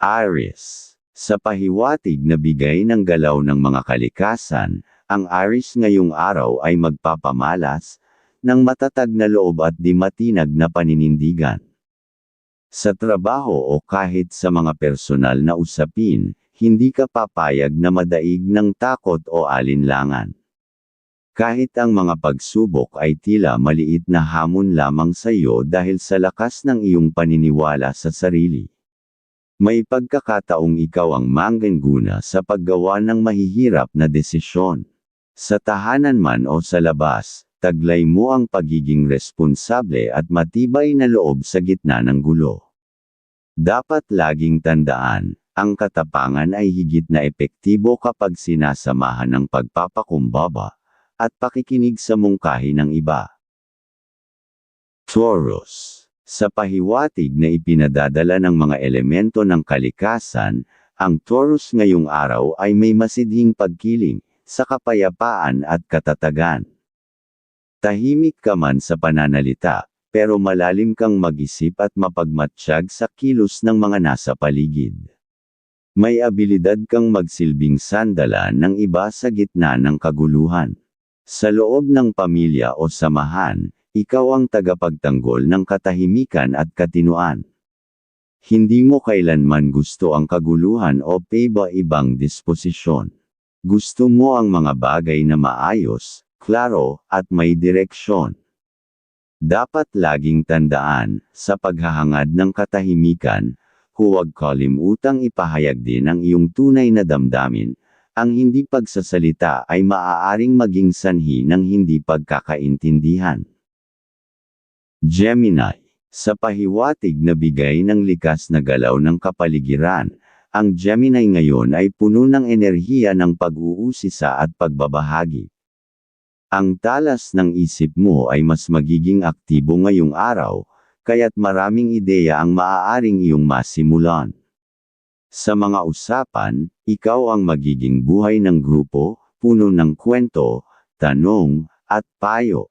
Aries. Sa pahiwatig na bigay ng galaw ng mga kalikasan, ang Aries ngayong araw ay magpapamalas ng matatag na loob at di matinag na paninindigan. Sa trabaho o kahit sa mga personal na usapin, hindi ka papayag na madaig ng takot o alinlangan. Kahit ang mga pagsubok ay tila maliit na hamon lamang sa iyo dahil sa lakas ng iyong paniniwala sa sarili. May pagkakataong ikaw ang manggana sa paggawa ng mahihirap na desisyon. Sa tahanan man o sa labas, taglay mo ang pagiging responsable at matibay na loob sa gitna ng gulo. Dapat laging tandaan, ang katapangan ay higit na epektibo kapag sinasamahan ng pagpapakumbaba at pakikinig sa mungkahi ng iba. Taurus Sa pahiwatig na ipinadadala ng mga elemento ng kalikasan, ang Taurus ngayong araw ay may masidhing pagkiling, sa kapayapaan at katatagan. Tahimik ka man sa pananalita, pero malalim kang mag-isip at mapagmatsyag sa kilos ng mga nasa paligid. May abilidad kang magsilbing sandala ng iba sa gitna ng kaguluhan. Sa loob ng pamilya o samahan, ikaw ang tagapagtanggol ng katahimikan at katinuan. Hindi mo kailanman gusto ang kaguluhan o paiba-ibang disposisyon. Gusto mo ang mga bagay na maayos, klaro, at may direksyon. Dapat laging tandaan, sa paghahangad ng katahimikan, huwag kalimutang ipahayag din ang iyong tunay na damdamin. Ang hindi pagsasalita ay maaaring maging sanhi ng hindi pagkakaintindihan. Gemini. Sa pahiwatig na bigay ng likas na galaw ng kapaligiran, ang Gemini ngayon ay puno ng enerhiya ng pag-uusisa at pagbabahagi. Ang talas ng isip mo ay mas magiging aktibo ngayong araw, kaya't maraming ideya ang maaaring iyong masimulan. Sa mga usapan, ikaw ang magiging buhay ng grupo, puno ng kwento, tanong, at payo.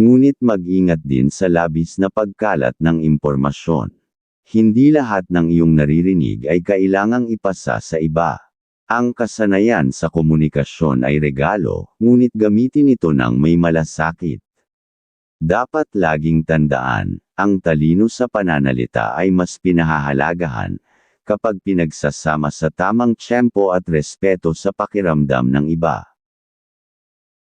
Ngunit mag-ingat din sa labis na pagkalat ng impormasyon. Hindi lahat ng iyong naririnig ay kailangang ipasa sa iba. Ang kasanayan sa komunikasyon ay regalo, ngunit gamitin ito ng may malasakit. Dapat laging tandaan, ang talino sa pananalita ay mas pinahahalagahan, kapag pinagsasama sa tamang tiyempo at respeto sa pakiramdam ng iba.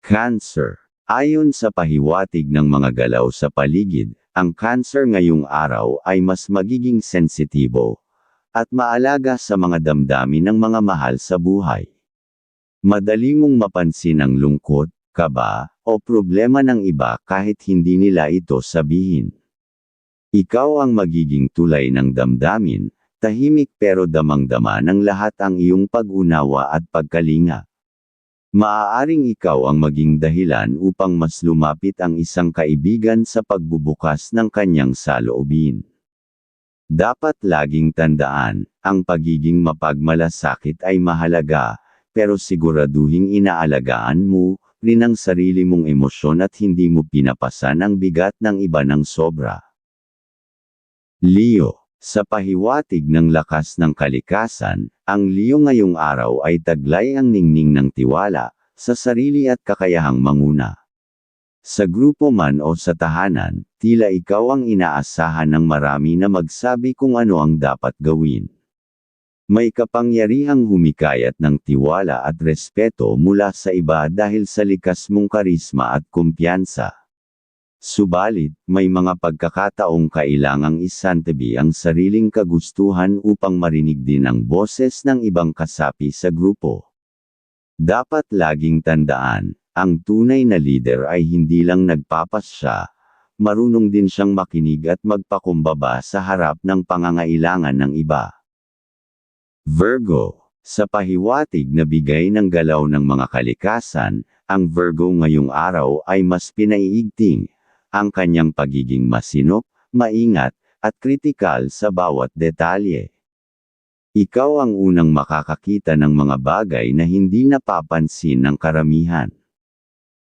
Cancer Ayon sa pahiwatig ng mga galaw sa paligid, ang cancer ngayong araw ay mas magiging sensitibo at maalaga sa mga damdamin ng mga mahal sa buhay. Madali mong mapansin ang lungkot, kaba, o problema ng iba kahit hindi nila ito sabihin. Ikaw ang magiging tulay ng damdamin, tahimik pero damang-dama ng lahat ang iyong pag-unawa at pagkalinga. Maaaring ikaw ang maging dahilan upang mas lumapit ang isang kaibigan sa pagbubukas ng kanyang saloobin. Dapat laging tandaan, ang pagiging mapagmalasakit ay mahalaga, pero siguraduhing inaalagaan mo, rin ang sarili mong emosyon at hindi mo pinapasan ang bigat ng iba ng sobra. Leo sa pahiwatig ng lakas ng kalikasan, ang Leo ngayong araw ay taglay ang ningning ng tiwala, sa sarili at kakayahang manguna. Sa grupo man o sa tahanan, tila ikaw ang inaasahan ng marami na magsabi kung ano ang dapat gawin. May kapangyarihang humikayat ng tiwala at respeto mula sa iba dahil sa likas mong karisma at kumpiyansa. Subalit, may mga pagkakataong kailangang isantabi ang sariling kagustuhan upang marinig din ang boses ng ibang kasapi sa grupo. Dapat laging tandaan, ang tunay na leader ay hindi lang nagpapasya, marunong din siyang makinig at magpakumbaba sa harap ng pangangailangan ng iba. Virgo Sa pahiwatig na bigay ng galaw ng mga kalikasan, ang Virgo ngayong araw ay mas pinaiigting, ang kanyang pagiging masinop, maingat, at kritikal sa bawat detalye. Ikaw ang unang makakakita ng mga bagay na hindi napapansin ng karamihan.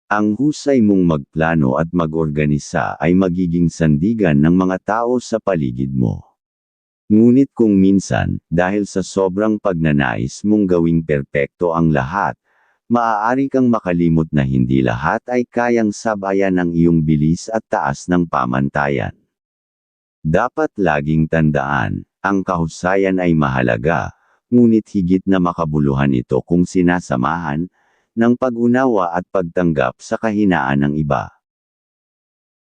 Ang husay mong magplano at mag-organisa ay magiging sandigan ng mga tao sa paligid mo. Ngunit kung minsan, dahil sa sobrang pagnanais mong gawing perpekto ang lahat, maaari kang makalimot na hindi lahat ay kayang sabayan ng iyong bilis at taas ng pamantayan. Dapat laging tandaan, ang kahusayan ay mahalaga, ngunit higit na makabuluhan ito kung sinasamahan, ng pag-unawa at pagtanggap sa kahinaan ng iba.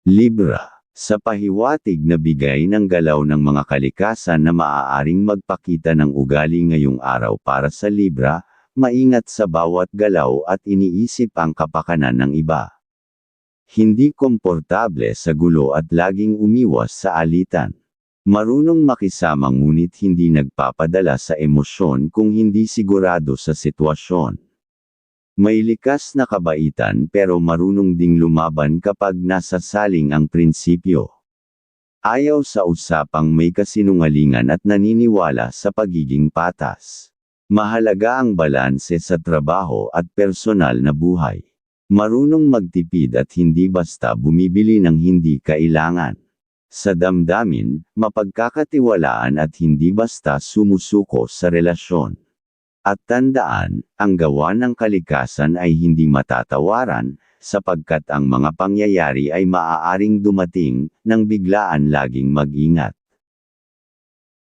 Libra sa pahiwatig na bigay ng galaw ng mga kalikasan na maaaring magpakita ng ugali ngayong araw para sa Libra, maingat sa bawat galaw at iniisip ang kapakanan ng iba. Hindi komportable sa gulo at laging umiwas sa alitan. Marunong makisama ngunit hindi nagpapadala sa emosyon kung hindi sigurado sa sitwasyon. May likas na kabaitan pero marunong ding lumaban kapag nasa saling ang prinsipyo. Ayaw sa usapang may kasinungalingan at naniniwala sa pagiging patas. Mahalaga ang balanse sa trabaho at personal na buhay. Marunong magtipid at hindi basta bumibili ng hindi kailangan. Sa damdamin, mapagkakatiwalaan at hindi basta sumusuko sa relasyon. At tandaan, ang gawa ng kalikasan ay hindi matatawaran, sapagkat ang mga pangyayari ay maaaring dumating, nang biglaan laging mag-ingat.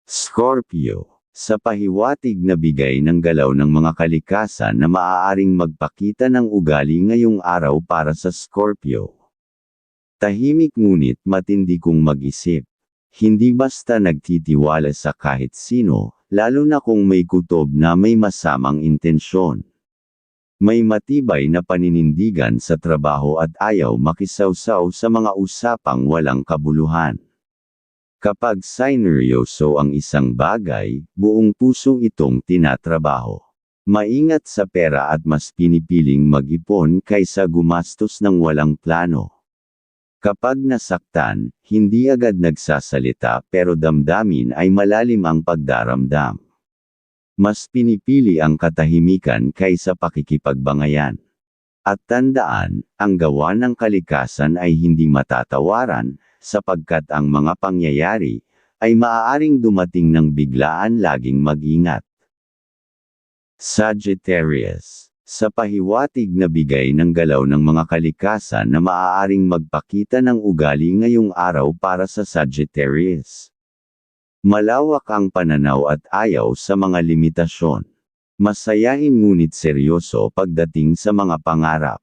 Scorpio sa pahiwatig na bigay ng galaw ng mga kalikasan na maaaring magpakita ng ugali ngayong araw para sa Scorpio. Tahimik ngunit matindi kong mag-isip. Hindi basta nagtitiwala sa kahit sino, lalo na kung may kutob na may masamang intensyon. May matibay na paninindigan sa trabaho at ayaw makisawsaw sa mga usapang walang kabuluhan. Kapag sineryoso ang isang bagay, buong puso itong tinatrabaho. Maingat sa pera at mas pinipiling mag-ipon kaysa gumastos ng walang plano. Kapag nasaktan, hindi agad nagsasalita pero damdamin ay malalim ang pagdaramdam. Mas pinipili ang katahimikan kaysa pakikipagbangayan. At tandaan, ang gawa ng kalikasan ay hindi matatawaran, sapagkat ang mga pangyayari, ay maaaring dumating ng biglaan laging mag-ingat. Sagittarius sa pahiwatig na bigay ng galaw ng mga kalikasan na maaaring magpakita ng ugali ngayong araw para sa Sagittarius. Malawak ang pananaw at ayaw sa mga limitasyon. Masayahin ngunit seryoso pagdating sa mga pangarap.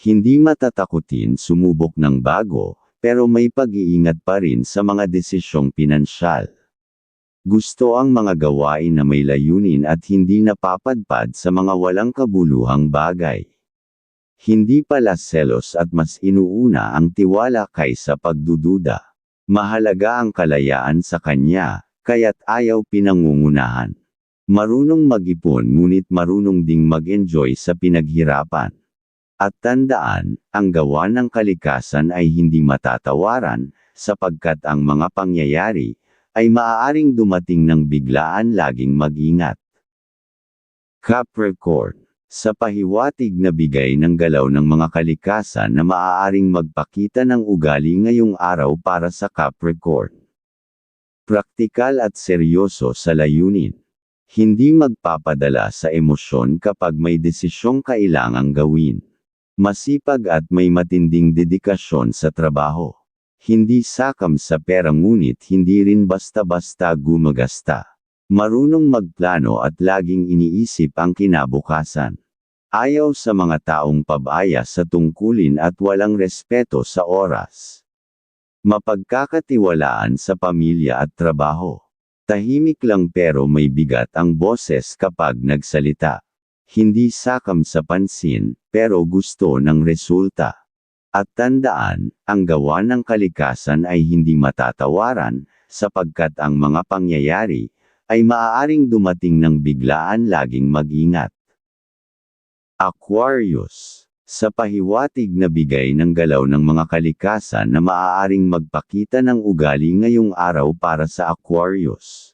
Hindi matatakutin sumubok ng bago, pero may pag-iingat pa rin sa mga desisyong pinansyal. Gusto ang mga gawain na may layunin at hindi napapadpad sa mga walang kabuluhang bagay. Hindi pala selos at mas inuuna ang tiwala kaysa pagdududa. Mahalaga ang kalayaan sa kanya, kaya't ayaw pinangungunahan. Marunong mag-ipon ngunit marunong ding mag-enjoy sa pinaghirapan. At tandaan, ang gawa ng kalikasan ay hindi matatawaran, sapagkat ang mga pangyayari, ay maaaring dumating ng biglaan laging mag-ingat. Capricorn sa pahiwatig na bigay ng galaw ng mga kalikasan na maaaring magpakita ng ugali ngayong araw para sa Capricorn. Praktikal at seryoso sa layunin. Hindi magpapadala sa emosyon kapag may desisyong kailangang gawin. Masipag at may matinding dedikasyon sa trabaho. Hindi sakam sa pera ngunit hindi rin basta-basta gumagasta. Marunong magplano at laging iniisip ang kinabukasan. Ayaw sa mga taong pabaya sa tungkulin at walang respeto sa oras. Mapagkakatiwalaan sa pamilya at trabaho. Tahimik lang pero may bigat ang boses kapag nagsalita. Hindi sakam sa pansin, pero gusto ng resulta. At tandaan, ang gawa ng kalikasan ay hindi matatawaran, sapagkat ang mga pangyayari, ay maaaring dumating ng biglaan laging mag-ingat. Aquarius sa pahiwatig na bigay ng galaw ng mga kalikasan na maaaring magpakita ng ugali ngayong araw para sa Aquarius.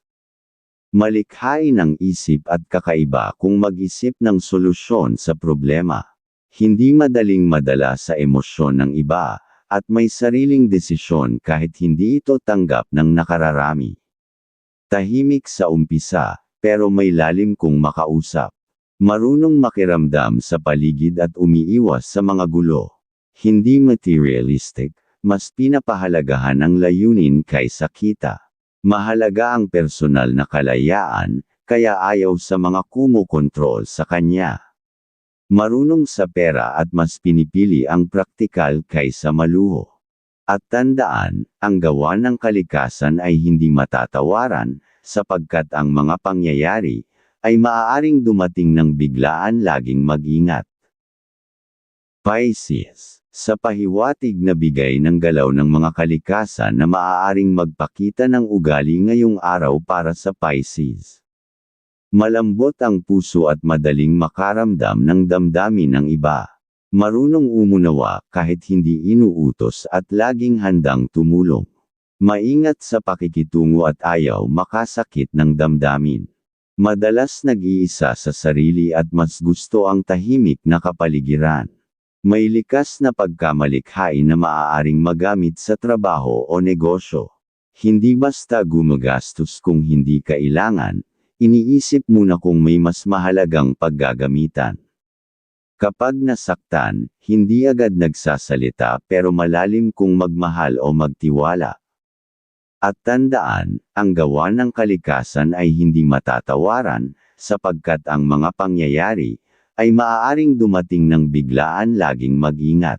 Malikhain ang isip at kakaiba kung mag-isip ng solusyon sa problema. Hindi madaling madala sa emosyon ng iba, at may sariling desisyon kahit hindi ito tanggap ng nakararami. Tahimik sa umpisa, pero may lalim kung makausap. Marunong makiramdam sa paligid at umiiwas sa mga gulo. Hindi materialistic, mas pinapahalagahan ang layunin kaysa kita. Mahalaga ang personal na kalayaan, kaya ayaw sa mga kumukontrol sa kanya. Marunong sa pera at mas pinipili ang praktikal kaysa maluho. At tandaan, ang gawa ng kalikasan ay hindi matatawaran, sapagkat ang mga pangyayari, ay maaaring dumating ng biglaan laging mag-ingat. Pisces, sa pahiwatig na bigay ng galaw ng mga kalikasan na maaaring magpakita ng ugali ngayong araw para sa Pisces. Malambot ang puso at madaling makaramdam ng damdamin ng iba. Marunong umunawa kahit hindi inuutos at laging handang tumulong. Maingat sa pakikitungo at ayaw makasakit ng damdamin. Madalas nag-iisa sa sarili at mas gusto ang tahimik na kapaligiran. May likas na pagkamalikhain na maaaring magamit sa trabaho o negosyo. Hindi basta gumagastos kung hindi kailangan, iniisip muna kung may mas mahalagang paggagamitan. Kapag nasaktan, hindi agad nagsasalita pero malalim kung magmahal o magtiwala. At tandaan, ang gawa ng kalikasan ay hindi matatawaran, sapagkat ang mga pangyayari, ay maaaring dumating ng biglaan laging mag-ingat.